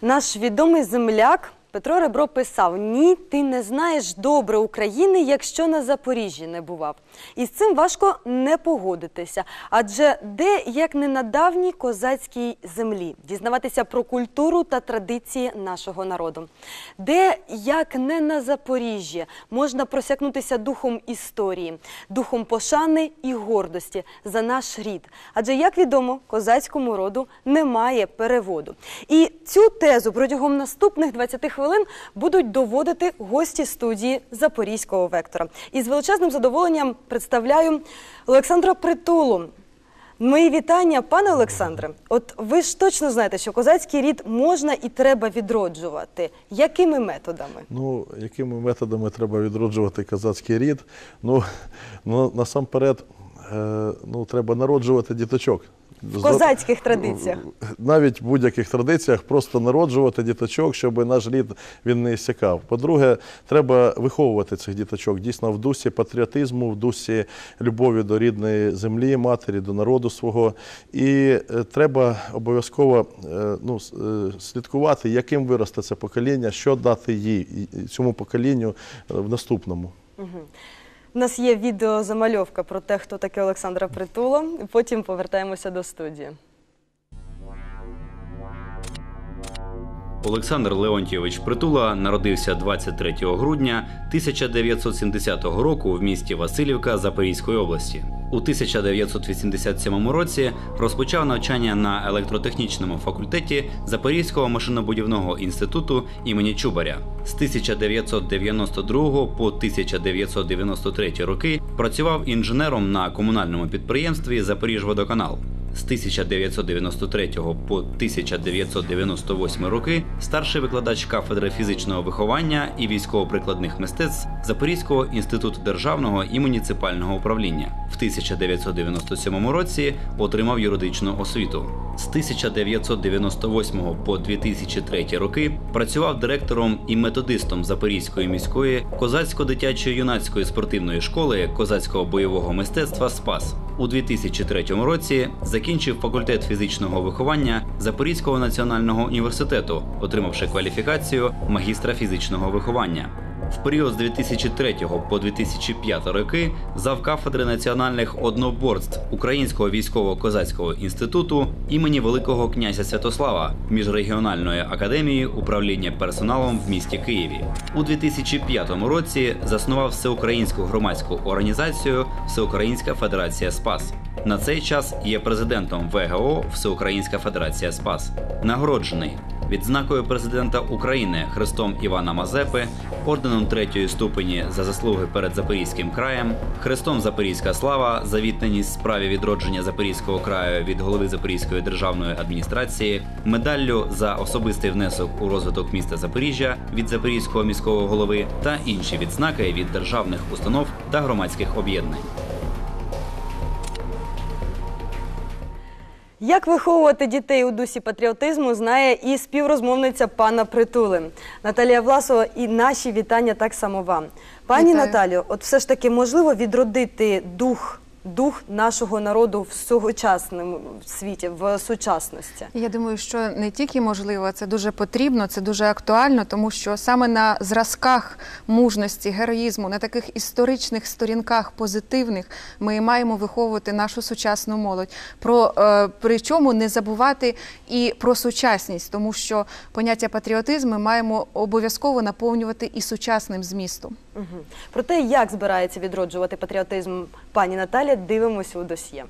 Наш відомий земляк Петро Ребро писав: Ні, ти не знаєш добре України, якщо на Запоріжжі не бував. І з цим важко не погодитися. Адже де, як не на давній козацькій землі, дізнаватися про культуру та традиції нашого народу. Де, як не на Запоріжжі, можна просякнутися духом історії, духом пошани і гордості за наш рід. Адже, як відомо, козацькому роду немає переводу. І цю тезу протягом наступних 20 хвилин будуть доводити гості студії Запорізького вектора. І з величезним задоволенням представляю Олександра Притулу. Мої вітання, пане Олександре. От ви ж точно знаєте, що козацький рід можна і треба відроджувати. Якими методами? Ну, якими методами треба відроджувати козацький рід? Ну, ну насамперед, е, ну, треба народжувати діточок. В козацьких традиціях. Навіть в будь-яких традиціях просто народжувати діточок, щоб наш рід він не іссякав. По-друге, треба виховувати цих діточок дійсно в дусі патріотизму, в дусі любові до рідної землі, матері, до народу свого. І е, треба обов'язково е, ну, е, слідкувати, яким виросте це покоління, що дати їй цьому поколінню в наступному. У нас є відеозамальовка про те, хто таке Олександра Притула. Потім повертаємося до студії. Олександр Леонтійович Притула народився 23 грудня 1970 року в місті Васильівка Запорізької області. У 1987 році розпочав навчання на електротехнічному факультеті Запорізького машинобудівного інституту імені Чубаря. З 1992 по 1993 роки працював інженером на комунальному підприємстві Запоріжводоканал. З 1993 по 1998 роки старший викладач кафедри фізичного виховання і військово-прикладних мистецтв Запорізького інституту державного і муніципального управління. В 1997 році отримав юридичну освіту. З 1998 по 2003 роки працював директором і методистом Запорізької міської козацько-дитячої юнацької спортивної школи козацького бойового мистецтва Спас. У 2003 році закінчив факультет фізичного виховання Запорізького національного університету, отримавши кваліфікацію магістра фізичного виховання. В період з 2003 по 2005 роки зав кафедри національних одноборств Українського військово-козацького інституту імені Великого князя Святослава міжрегіональної академії управління персоналом в місті Києві. У 2005 році заснував всеукраїнську громадську організацію Всеукраїнська Федерація Спас. На цей час є президентом ВГО Всеукраїнська Федерація Спас. Нагороджений відзнакою президента України Хрестом Івана Мазепи, орденом третьої ступені за заслуги перед Запорізьким краєм, Хрестом Запорізька слава за відданість справі відродження Запорізького краю від голови Запорізької державної адміністрації, медаллю за особистий внесок у розвиток міста Запоріжжя від Запорізького міського голови та інші відзнаки від державних установ та громадських об'єднань. Як виховувати дітей у дусі патріотизму, знає і співрозмовниця пана Притули Наталія Власова. І наші вітання так само вам. Пані Вітаю. Наталю, от все ж таки можливо відродити дух, дух нашого народу в сучасному світі, в сучасності. Я думаю, що не тільки можливо, це дуже потрібно, це дуже актуально, тому що саме на зразках мужності, героїзму, на таких історичних сторінках позитивних ми маємо виховувати нашу сучасну молодь. Про е, причому не забувати і про сучасність, тому що поняття патріотизм ми маємо обов'язково наповнювати і сучасним змістом. Про те, як збирається відроджувати патріотизм пані Наталя, дивимося у досьє.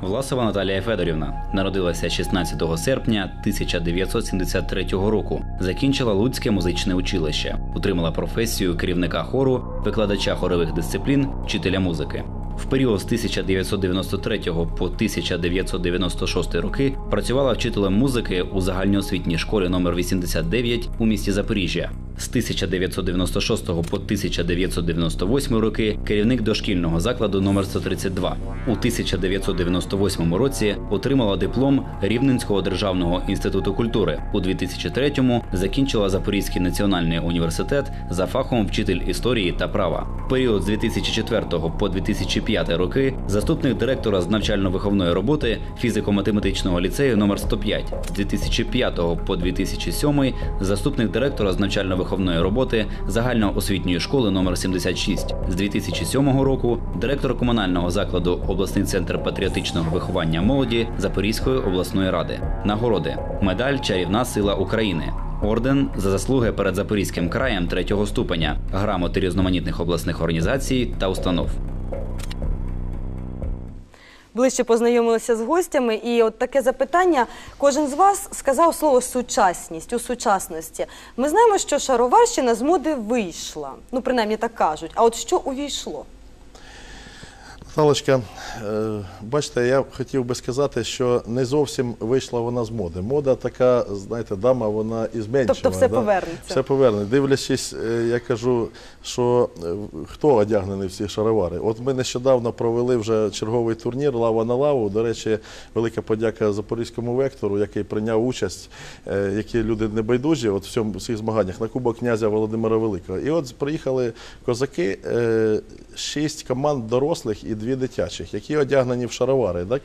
Власова Наталія Федорівна народилася 16 серпня 1973 року. Закінчила Луцьке музичне училище, отримала професію керівника хору, викладача хорових дисциплін, вчителя музики. В період з 1993 по 1996 роки працювала вчителем музики у загальноосвітній школі номер 89 у місті Запоріжжя. З 1996 по 1998 роки керівник дошкільного закладу номер 132. У 1998 році отримала диплом Рівненського державного інституту культури. У 2003-му закінчила Запорізький національний університет за фахом вчитель історії та права. В період з 2004 по 2005 роки заступник директора з навчально-виховної роботи фізико-математичного ліцею номер 105. З 2005 по 2007 заступник директора з навчально-виховної роботи загальноосвітньої школи номер 76. З 2007 року директор комунального закладу обласний центр патріотичного виховання молоді Запорізької обласної ради. Нагороди: медаль Чарівна сила України. Орден за заслуги перед Запорізьким краєм третього ступеня, грамоти різноманітних обласних організацій та установ. Ближче познайомилися з гостями, і от таке запитання. Кожен з вас сказав слово сучасність у сучасності. Ми знаємо, що шароварщина з моди вийшла. Ну, принаймні так кажуть. А от що увійшло? Наталочка, е, бачите, я хотів би сказати, що не зовсім вийшла вона з моди. Мода така, знаєте, дама, вона і зменшила. Тобто все повернеться. Все поверне. Дивлячись, е, я кажу, що е, хто одягнений в ці шаровари. От ми нещодавно провели вже черговий турнір Лава на лаву. До речі, велика подяка Запорізькому вектору, який прийняв участь, які люди небайдужі от в цьому всіх змаганнях на Кубок князя Володимира Великого. І от приїхали козаки, шість команд дорослих і дві дитячих, які одягнені в шаровари. Так,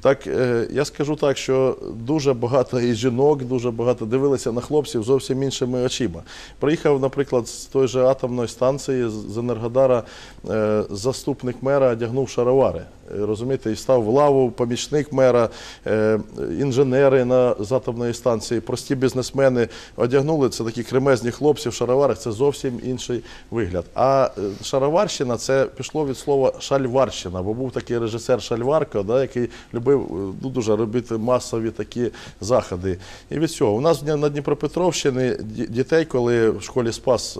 так е, я скажу так, що дуже багато і жінок, дуже багато дивилися на хлопців зовсім іншими очима. Приїхав, наприклад, з той же атомної станції з Енергодара е, заступник мера одягнув шаровари. Е, Розумієте, і став в лаву помічник мера, е, інженери на атомної станції, прості бізнесмени одягнули це такі кремезні хлопці в шароварах. Це зовсім інший вигляд. А е, шароварщина це пішло від слова шальварщина, бо був такий режисер Шальварко, да, який любив ну, дуже робити масові такі заходи. І від цього у нас на Дніпропетровщині дітей, коли в школі Спас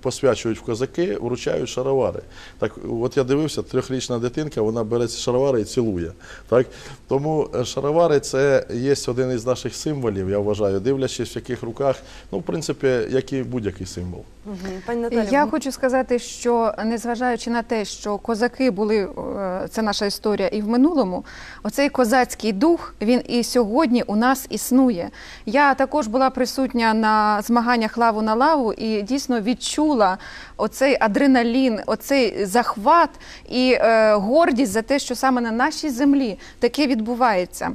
посвячують в козаки, вручають шаровари. Так, от я дивився, трьохрічна дитинка, вона бере ці шаровари і цілує. Так? Тому е, шаровари це є один із наших символів, я вважаю, дивлячись, в яких руках, ну, в принципі, як і будь-який символ. Мгм. Пані Наталі, Я хочу сказати, що незважаючи на те, що козаки були, е, це наша історія, і в минулому, оцей козацький дух він і сьогодні у нас існує. Я також була присутня на змаганнях лаву на лаву і дійсно відчула оцей адреналін, оцей захват і е, гордість за те, що саме на нашій землі таке відбувається.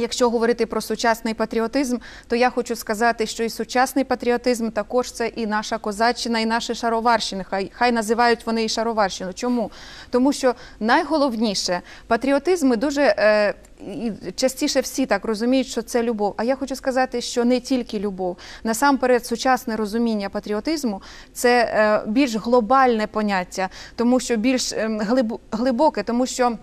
Якщо говорити про сучасний патріотизм, то я хочу сказати, що і сучасний патріотизм також це і наша козаччина, і наші шароварщини. Хай хай називають вони і шароварщину. Чому? Тому що найголовніше патріотизм ми дуже е, і частіше всі так розуміють, що це любов. А я хочу сказати, що не тільки любов. Насамперед, сучасне розуміння патріотизму це е, більш глобальне поняття, тому що більш е, глибоке, тому що.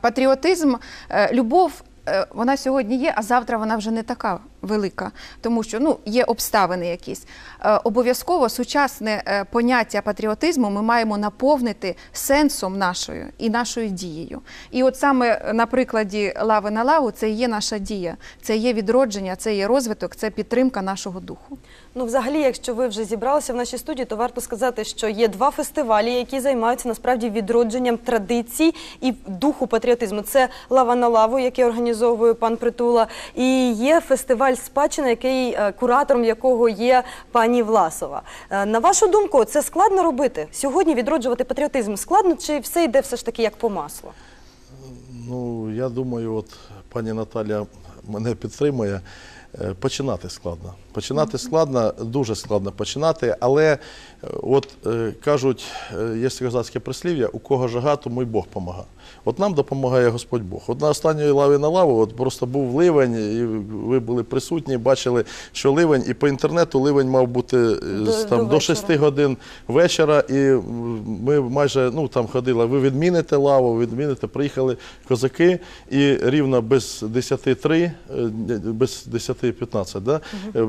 Патріотизм, е, любов, вона сьогодні є, а завтра вона вже не така велика, тому що ну є обставини якісь. Е, Обов'язково сучасне е, поняття патріотизму ми маємо наповнити сенсом нашою і нашою дією. І от саме на прикладі лави на лаву це є наша дія, це є відродження, це є розвиток, це підтримка нашого духу. Ну, взагалі, якщо ви вже зібралися в нашій студії, то варто сказати, що є два фестивалі, які займаються насправді відродженням традицій і духу патріотизму. Це лава на лаву, який організовує пан Притула, і є фестиваль спадщина, який е, куратором якого є пані Власова. Е, На вашу думку, це складно робити сьогодні? Відроджувати патріотизм складно, чи все йде все ж таки як по маслу? Ну, я думаю, от пані Наталя мене підтримує. Е, Починати складно. Починати складно, дуже складно починати, але е, от е, кажуть, є козацьке прислів'я, у кого жага, тому й Бог помага. От нам допомагає Господь Бог. От на останньої лаві на лаву от просто був ливень, і ви були присутні, бачили, що ливень, і по інтернету ливень мав бути До- там, до до 6 годин вечора, і ми майже ну там ходили. Ви відміните лаву, відміните. Приїхали козаки, і рівно без 10.3, е, без 10 10-15, да? е,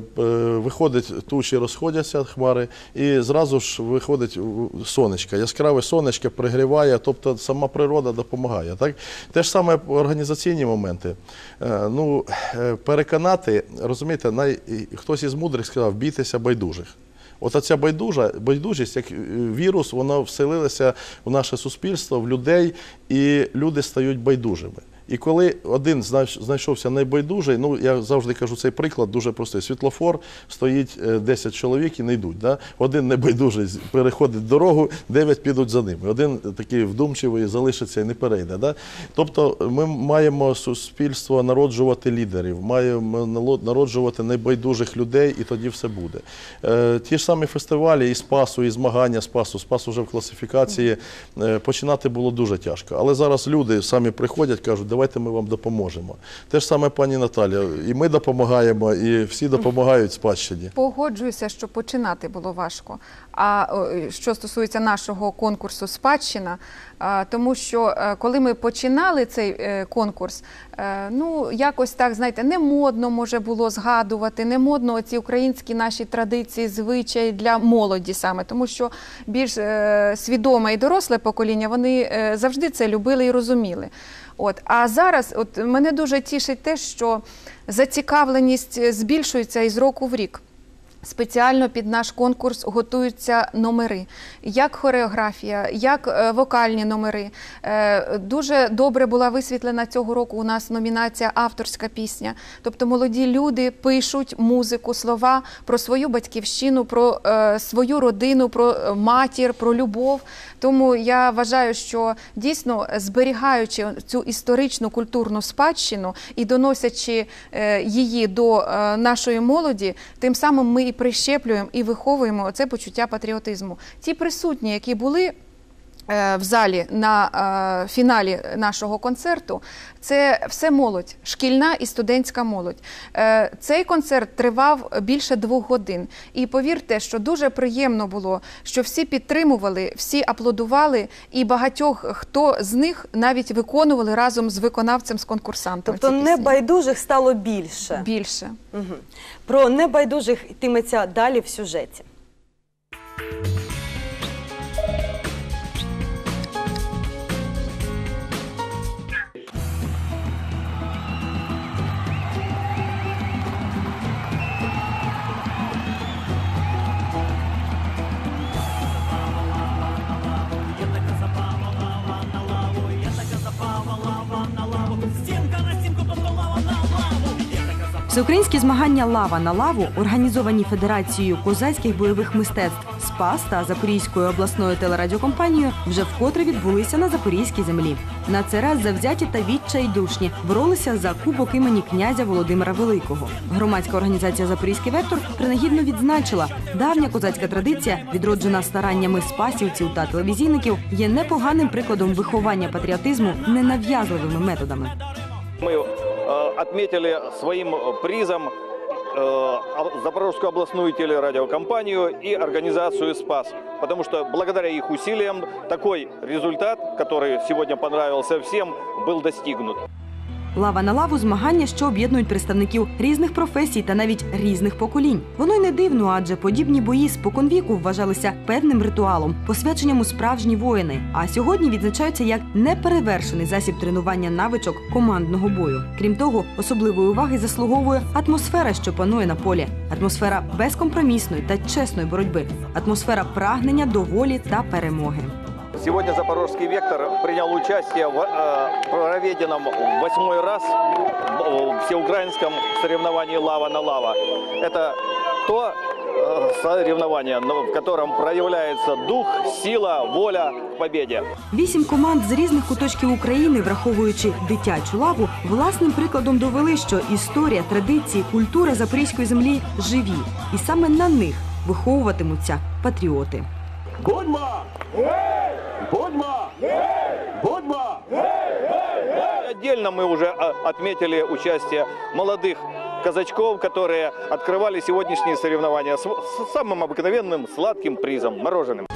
виходить тучі, розходяться хмари, і зразу ж виходить сонечко. Яскраве сонечко пригріває, тобто сама природа допомагає. Так? Те ж саме організаційні моменти. Е, Ну, переконати, розумієте, най... хтось із мудрих сказав, бійтеся байдужих. От ця байдужа, байдужість, як вірус, вона вселилася в наше суспільство, в людей, і люди стають байдужими. І коли один знайшовся найбайдужий, ну я завжди кажу цей приклад дуже простий. Світлофор стоїть е, 10 чоловік і не йдуть. Да? Один небайдужий переходить дорогу, 9 підуть за ним. Один такий вдумчивий залишиться і не перейде. Да? Тобто ми маємо суспільство народжувати лідерів, маємо народжувати небайдужих людей, і тоді все буде. Е, ті ж самі фестивалі, і Спасу, і змагання Спасу, Спас уже в класифікації е, починати було дуже тяжко. Але зараз люди самі приходять, кажуть, давайте ми вам допоможемо. Те ж саме пані Наталя, і ми допомагаємо, і всі допомагають спадщині. Погоджуюся, що починати було важко. А що стосується нашого конкурсу Спадщина, тому що е, коли ми починали цей е, конкурс, е, ну якось так знаєте, не модно може було згадувати, не модно ці українські наші традиції, звичаї для молоді саме, тому що більш свідоме і доросле покоління вони завжди це любили і розуміли. От а зараз, от мене дуже тішить те, що зацікавленість збільшується із року в рік. Спеціально під наш конкурс готуються номери, як хореографія, як е, вокальні номери. Е, Дуже добре була висвітлена цього року у нас номінація авторська пісня. Тобто молоді люди пишуть музику, слова про свою батьківщину, про е, свою родину, про матір, про любов. Тому я вважаю, що дійсно зберігаючи цю історичну культурну спадщину і доносячи її до нашої молоді, тим самим ми прищеплюємо і виховуємо це почуття патріотизму. Ті присутні, які були. Е, В залі на е, фіналі нашого концерту це все молодь, шкільна і студентська молодь. Е, цей концерт тривав більше двох годин. І повірте, що дуже приємно було, що всі підтримували, всі аплодували, і багатьох хто з них навіть виконували разом з виконавцем з конкурсантом. Тобто небайдужих стало більше. більше. Про небайдужих йтиметься далі в сюжеті. Всеукраїнські змагання Лава на лаву, організовані Федерацією козацьких бойових мистецтв СПАС та Запорізькою обласною телерадіокомпанією, вже вкотре відбулися на запорізькій землі. На цей раз завзяті та відчайдушні боролися за кубок імені князя Володимира Великого. Громадська організація Запорізький вектор принагідно відзначила, давня козацька традиція, відроджена стараннями спасівців та телевізійників, є непоганим прикладом виховання патріотизму ненав'язливими методами. Э, отметили своим э, призом э, Запорожскую областную телерадиокомпанию и организацию «Спас». Потому что благодаря их усилиям такой результат, который сегодня понравился всем, был достигнут. Лава на лаву змагання, що об'єднують представників різних професій та навіть різних поколінь. Воно й не дивно, адже подібні бої споконвіку вважалися певним ритуалом, посвяченням у справжні воїни. А сьогодні відзначаються як неперевершений засіб тренування навичок командного бою. Крім того, особливої уваги заслуговує атмосфера, що панує на полі, атмосфера безкомпромісної та чесної боротьби, атмосфера прагнення до волі та перемоги. Сегодня Запорожский вектор принял участие в э, проведенном в восьмой раз э, всеукраинском соревновании «Лава на лава». Это то э, соревнование, но в котором проявляется дух, сила, воля к победе. Вісім команд з різних куточків України, враховуючи дитячу лаву, власним прикладом довели, що історія, традиції, культура запорізької землі живі, і саме на них виховуватимуться патріоти. Будьмо! Будьмо! Будьмо! Отдельно мы уже а, отметили участие молодых казачков, которые открывали сегодняшние соревнования с, с самым обыкновенным сладким призом – мороженым.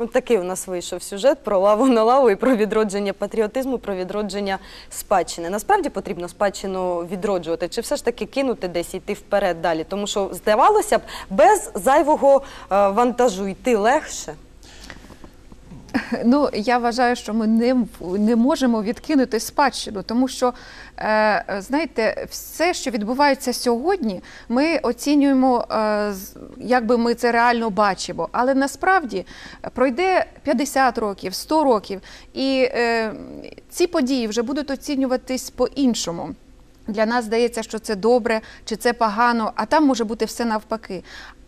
От такий у нас вийшов сюжет про лаву на лаву і про відродження патріотизму, про відродження спадщини. Насправді потрібно спадщину відроджувати, чи все ж таки кинути десь і йти вперед далі? Тому що здавалося б, без зайвого е, вантажу йти легше. Ну, я вважаю, що ми не, не можемо відкинути спадщину, тому що, е, знаєте, все, що відбувається сьогодні, ми оцінюємо, е, з- як би ми це реально бачимо. Але насправді пройде 50 років, 100 років, і е, ці події вже будуть оцінюватись по-іншому. Для нас здається, що це добре чи це погано, а там може бути все навпаки.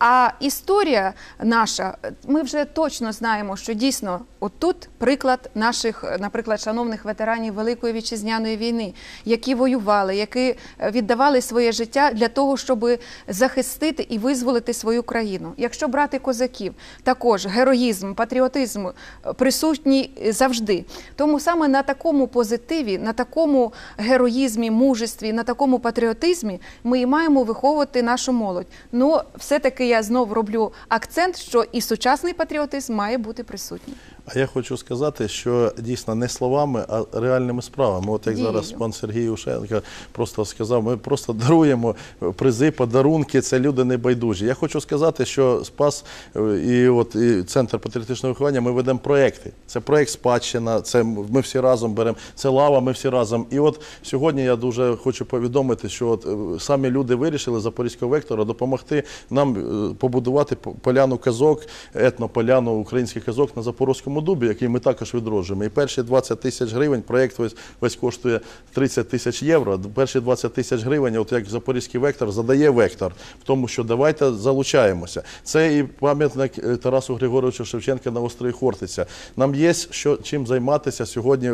А історія наша, ми вже точно знаємо, що дійсно отут приклад наших, наприклад, шановних ветеранів Великої вітчизняної війни, які воювали, які е, віддавали своє життя для того, щоб захистити і визволити свою країну. Якщо брати козаків, також героїзм, патріотизм е, присутній завжди. Тому саме на такому позитиві, на такому героїзмі, мужестві, на такому патріотизмі ми і маємо виховувати нашу молодь. Ну, все-таки я знов роблю акцент, що і сучасний патріотизм має бути присутній. А я хочу сказати, що дійсно не словами, а реальними справами. От як Дією. зараз пан Сергій Ушенко просто сказав, ми просто даруємо призи, подарунки. Це люди небайдужі. Я хочу сказати, що Спас е, і от і центр патріотичного виховання. Ми ведемо проекти. Це проект спадщина. Це ми всі разом беремо. Це лава. Ми всі разом. І от сьогодні я дуже хочу повідомити, що от е, самі люди вирішили запорізького вектора допомогти нам е, побудувати по- поляну казок, етнополяну українських казок на Запорозькому дубі, який ми також відроджуємо. І перші 20 тисяч гривень, проєкт весь, весь коштує 30 тисяч євро. Перші 20 тисяч гривень, от як Запорізький вектор, задає вектор в тому, що давайте залучаємося. Це і пам'ятник е, Тарасу Григоровичу Шевченка на острові Хортиця. Нам є що чим займатися сьогодні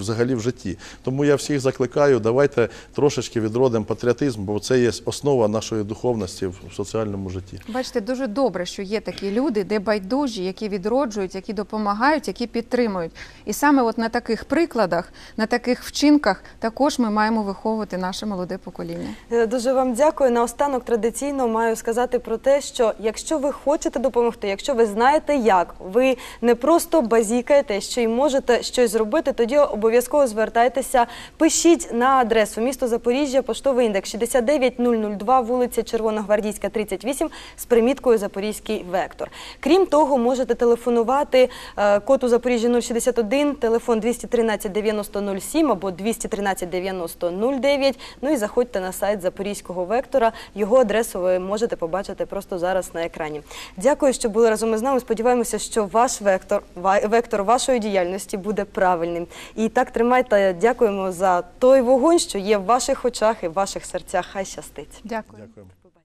взагалі в житті. Тому я всіх закликаю, давайте трошечки відродимо патріотизм, бо це є основа нашої духовності в соціальному житті. Бачите, дуже добре, що є такі люди, де байдужі, які відроджують, які допомагають, які підтримують. І саме от на таких прикладах, на таких вчинках також ми маємо виховувати наше молоде покоління. Е, Дуже вам дякую. Наостанок традиційно маю сказати про те, що якщо ви хочете допомогти, якщо ви знаєте як, ви не просто базікаєте, що й можете щось зробити, тоді обов'язково звертайтеся, пишіть на адресу місто Запоріжжя, поштовий індекс 69002, вулиця Червоногвардійська, 38 з приміткою Запорізький вектор. Крім того, можете телефонувати код у Запоріжжя 061, телефон 213 90 07 або 213 90 09. Ну і заходьте на сайт Запорізького вектора. Його адресу ви можете побачити просто зараз на екрані. Дякую, що були разом із нами. Сподіваємося, що ваш вектор, ва- вектор вашої діяльності буде правильним. І так тримайте. Дякуємо за той вогонь, що є в ваших очах і в ваших серцях. Хай щастить. Дякую. Дякуємо. Побачимо.